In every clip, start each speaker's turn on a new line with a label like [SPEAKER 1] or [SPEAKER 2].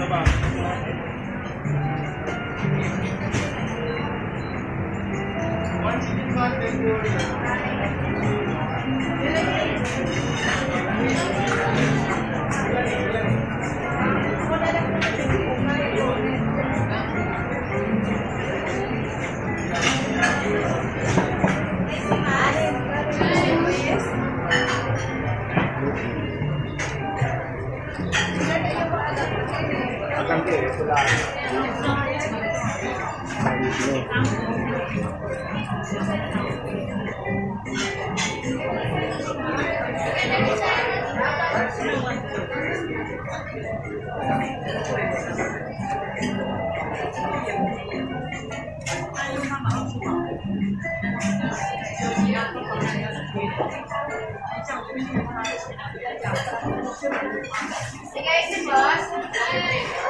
[SPEAKER 1] Sige, si 哎，
[SPEAKER 2] 用它忙
[SPEAKER 3] 不忙？有几的，什么？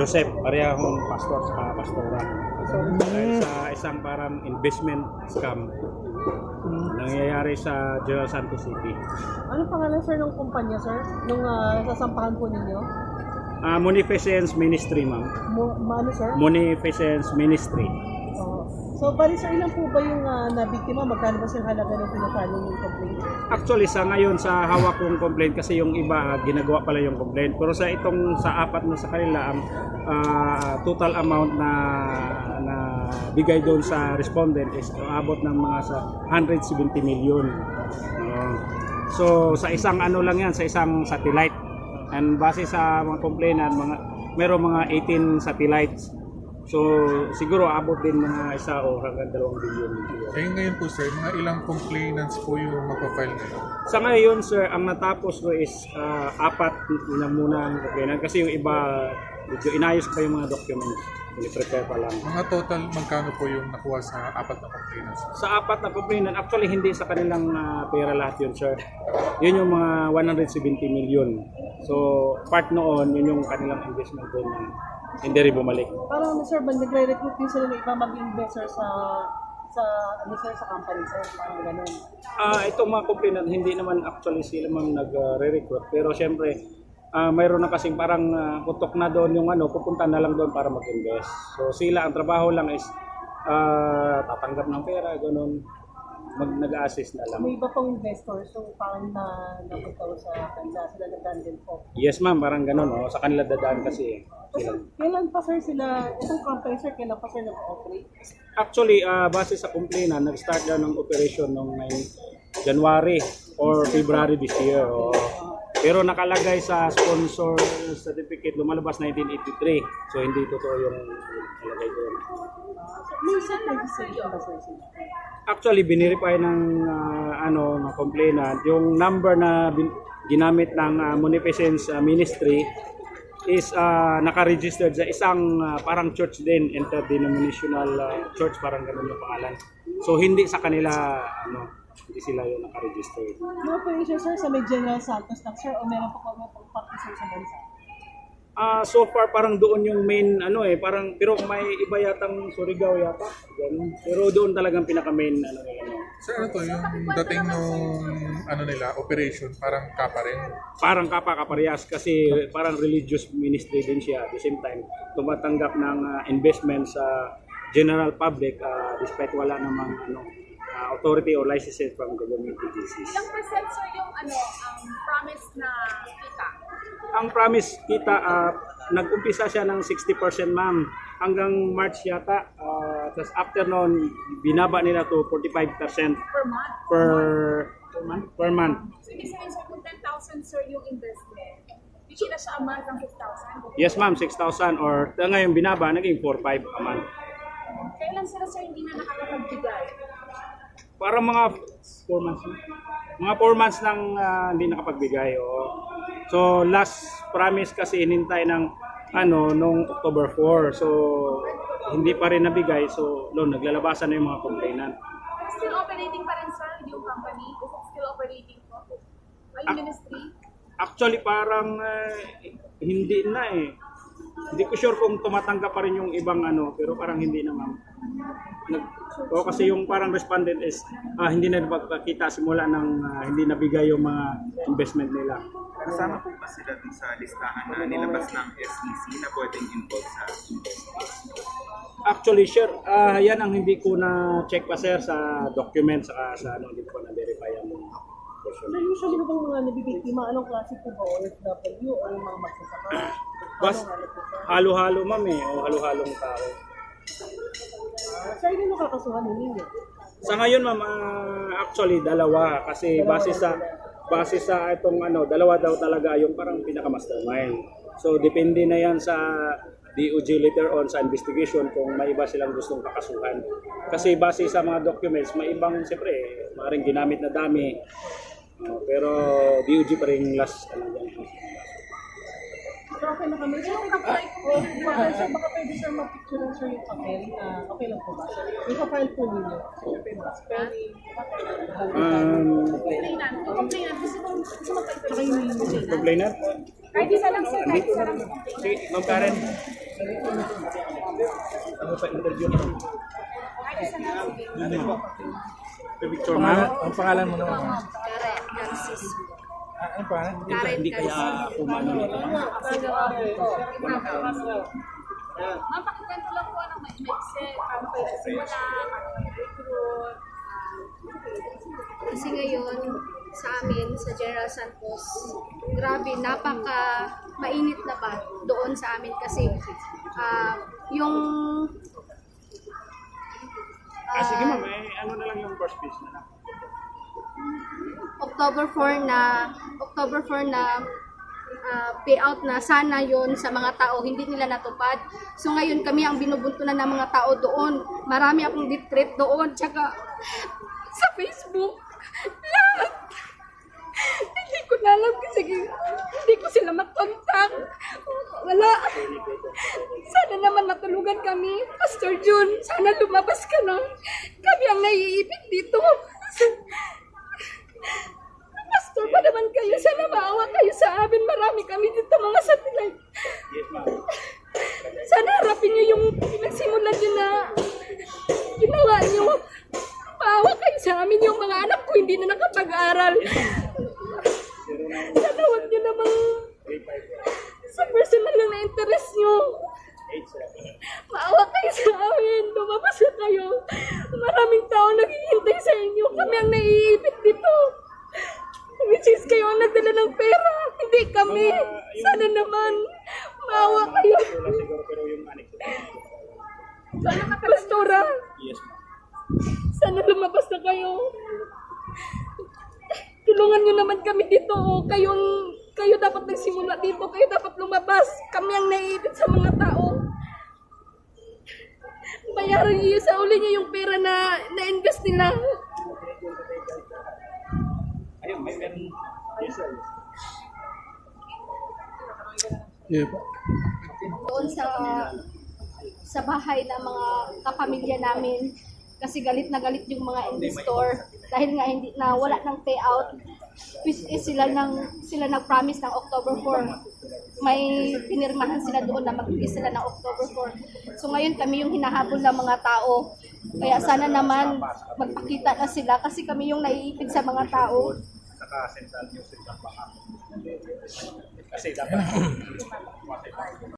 [SPEAKER 3] Joseph, parehong pastor sa pastora. Dahil sa isang parang investment scam nangyayari sa General Santos City.
[SPEAKER 4] Ano pangalan sir ng kumpanya sir? Nung ah, sasampahan po ninyo?
[SPEAKER 3] Ah, Munificence Ministry, ma'am.
[SPEAKER 4] Mo, ano sir?
[SPEAKER 3] Munificence Ministry.
[SPEAKER 4] So bali sir, ilan po ba yung uh, nabiktima? Magkano ba sir halaga ng pinapalo yung complaint?
[SPEAKER 3] Actually, sa ngayon, sa hawak kong complaint, kasi yung iba, ah, ginagawa pala yung complaint. Pero sa itong, sa apat na sa kanila, ang ah, total amount na na bigay doon sa respondent is abot ng mga sa 170 million. Oo. so, sa isang ano lang yan, sa isang satellite. And base sa mga complainant, mga, meron mga 18 satellites. So siguro abot din mga isa o hanggang dalawang bilyon. siguro.
[SPEAKER 5] Eh ngayon po sir, mga ilang complainants po yung magpa-file ngayon?
[SPEAKER 3] Sa ngayon sir, ang natapos ko is ah, apat na muna ang complainant kasi yung iba medyo inayos pa yung mga documents. Piniprepare pa lang.
[SPEAKER 5] Mga total, magkano po yung nakuha sa apat na complainants?
[SPEAKER 3] Sa apat na complainant, actually hindi sa kanilang ah, pera lahat yun sir. Yun yung mga 170 million. So part noon, yun yung kanilang investment doon hindi rin bumalik.
[SPEAKER 4] Parang sir, ba nagre-recruit din sila ng iba mag-investor sa sa ano sir sa company sir, parang ganun.
[SPEAKER 3] Ah, itong mga complainant hindi naman actually sila mang nag-recruit pero syempre ah, mayroon na kasing parang ah, putok na doon yung ano, pupunta na lang doon para mag-invest. So sila ang trabaho lang is ah, tatanggap ng pera, ganun. Mag nag-assist na lang.
[SPEAKER 4] May iba pang investor, so parang na napunta sa kanila, sila nagdaan din po.
[SPEAKER 3] Yes ma'am, parang ganun. Oh. Sa kanila dadaan kasi eh. Sila.
[SPEAKER 4] kailan pa sir sila, itong company sir, kailan pa sir nag-operate?
[SPEAKER 3] Actually, ah, base sa complainant, nag-start na ng operation noong may- January or February this year. oh. Pero nakalagay sa sponsor certificate, lumalabas 1983. So hindi totoo yung nakalagay doon. Actually, binirify ng ah, ano, ng complainant, yung number na ginamit ng ah, Munificence ah, Ministry is ah, naka-registered sa isang ah, parang church din, interdenominational ah, church, parang ganun yung pangalan. So hindi sa kanila ano, hindi sila yung naka-registered.
[SPEAKER 4] Yung operation sir sa may General Santos lang sir, o meron pa kami pang practice sa bansa?
[SPEAKER 3] Ah, so far parang doon yung main ano eh, parang pero may iba yatang Surigao yata. Ganun. Pero doon talagang pinaka main ano nila. no.
[SPEAKER 5] Sir, ano to, yung dating nung ano nila, operation, parang kapa rin.
[SPEAKER 3] parang kapa-kaparehas kasi parang religious ministry din siya at the same time tumatanggap ng ah, investment sa general public ah, despite wala namang ano ah, authority or licenses from government agencies.
[SPEAKER 2] Ilang percent sir yung ano, ang promise na kita?
[SPEAKER 3] Ang promise kita ah, nag-umpisa siya ng 60% ma'am hanggang March yata ah, tapos after noon binaba nila to 45%
[SPEAKER 2] Per month?
[SPEAKER 3] per per month per month.
[SPEAKER 2] So, ibig sabihin sir, kung 10,000 sir yung investment, bigyan na siya a month ng 6,000.
[SPEAKER 3] Yes ma'am 6,000 or ngayon binaba naging 4,500 a month.
[SPEAKER 2] Kailan sila sir hindi na nakakapagbigay?
[SPEAKER 3] Parang mga 4 months. na. Mga 4 months nang ah, hindi nakapagbigay. oo. So last promise kasi inintay ng ano nung October 4. So hindi pa rin nabigay. So lo naglalabasan na yung mga complainant.
[SPEAKER 2] Still operating pa rin sir yung company? Is it still operating po? Ay, ministry?
[SPEAKER 3] Actually parang eh, hindi na eh. Hindi ko sure kung tumatanggap pa rin yung ibang ano, pero parang hindi naman. Nag, o kasi yung parang respondent is ah, hindi na nagpakita simula ng ah, hindi nabigay yung mga investment nila.
[SPEAKER 6] Kasama po ba sila dun sa listahan na nilabas ng SEC na pwedeng involved sa
[SPEAKER 3] Actually, sure. Ah, yan ang hindi ko na check pa sir sa document saka sa ano, hindi ko pa na-verify ang portion.
[SPEAKER 4] So usually na bang mga nabibiktima, anong klase po ba? OFW o yung mga magsasaka?
[SPEAKER 3] Bas,
[SPEAKER 4] ano
[SPEAKER 3] halo-halo ma'am eh, o halo-halong tao.
[SPEAKER 4] Sir, hindi nakakasuhan ninyo.
[SPEAKER 3] Sa ngayon ma'am, ah, actually dalawa kasi base sa base sa itong ano, dalawa daw talaga yung parang pinaka-mastermind. So depende na yan sa DOJ later on sa investigation kung may iba silang gustong kakasuhan. Kasi base sa mga documents, may ibang siyempre, maaaring ginamit na dami. Oh, pero DOJ pa rin last ano yan.
[SPEAKER 4] So, okay na kami. Kapag, oh, baka, sir, baka pwede sir mag-picture lang sir yung papel. Ah, okay lang po ba? Yung pa-file po ninyo. Siyempre, mga spelling.
[SPEAKER 3] Um,
[SPEAKER 2] Complainant. Complainant, gusto mong gusto mo
[SPEAKER 4] nila.
[SPEAKER 3] complainant?
[SPEAKER 2] Kahit isa lang sir, kahit isa lang.
[SPEAKER 3] Sige, Ma'am Karen. Ano pa interview mo?
[SPEAKER 2] Kahit isa lang.
[SPEAKER 3] Ano? Picture ma'am?
[SPEAKER 5] Ang pangalan mo naman?
[SPEAKER 2] Karen, Francis.
[SPEAKER 5] Ano pangalan?
[SPEAKER 3] Hindi, kaya ako maano nito.
[SPEAKER 2] Ma'am, pakikwento lang po ng may maikse. Paano kayo nagsimula? Paano kayo?
[SPEAKER 7] Kasi ngayon, sa amin, sa General Santos, grabe, napaka mainit na ba doon sa amin kasi ah, yung
[SPEAKER 3] Ah, sige ma'am, eh, ano na lang yung first piece na lang.
[SPEAKER 7] October 4 na October 4 na ah, payout na sana yon sa mga tao, hindi nila natupad. So ngayon kami ang binubuntunan ng mga tao doon. Marami akong ditreat doon, tsaka sa Facebook. Lahat. Hindi ko na alam kasi hindi ko sila makontak. Wala. Sana naman matulugan kami. Pastor Jun, sana lumabas ka na. Kami ang naiipit dito. Pastor pa naman kayo. Sana maawa kayo sa amin. Marami kami dito mga satellite. Sana harapin niyo yung pinagsimulan niyo na ginawa niyo. Maawa kayo sa amin yung mga anak ko hindi na nakapag-aral. Sana huwag niyo namang sa personal na interest niyo. Maawa kayo sa amin. Lumabas na kayo. Maraming tao naghihintay sa inyo. Kami ang naiipit dito. Which is kayo ang nagdala ng pera. Hindi kami. Sana naman. Maawa kayo. Pastora.
[SPEAKER 3] Yes, ma'am.
[SPEAKER 7] Sana lumabas na kayo. Tulungan nyo naman kami dito. O, kayong, kayo dapat nagsimula dito. Kayo dapat lumabas. Kami ang naiipit sa mga tao. Bayaran niyo sa uli niyo yung pera na na-invest nila.
[SPEAKER 3] May meron. Yes, sir.
[SPEAKER 5] Yeah
[SPEAKER 7] doon sa sa bahay ng mga kapamilya namin kasi galit na galit yung mga investor dahil nga hindi na wala ng payout. Which is sila nang sila nag-promise ng October 4 may pinirmahan sila doon na magbigay sila ng October 4 so ngayon kami yung hinahabol ng mga tao. Kaya sana naman magpakita na sila kasi kami yung naiipid sa mga tao
[SPEAKER 3] Saka central news ng baka. Kasi dapat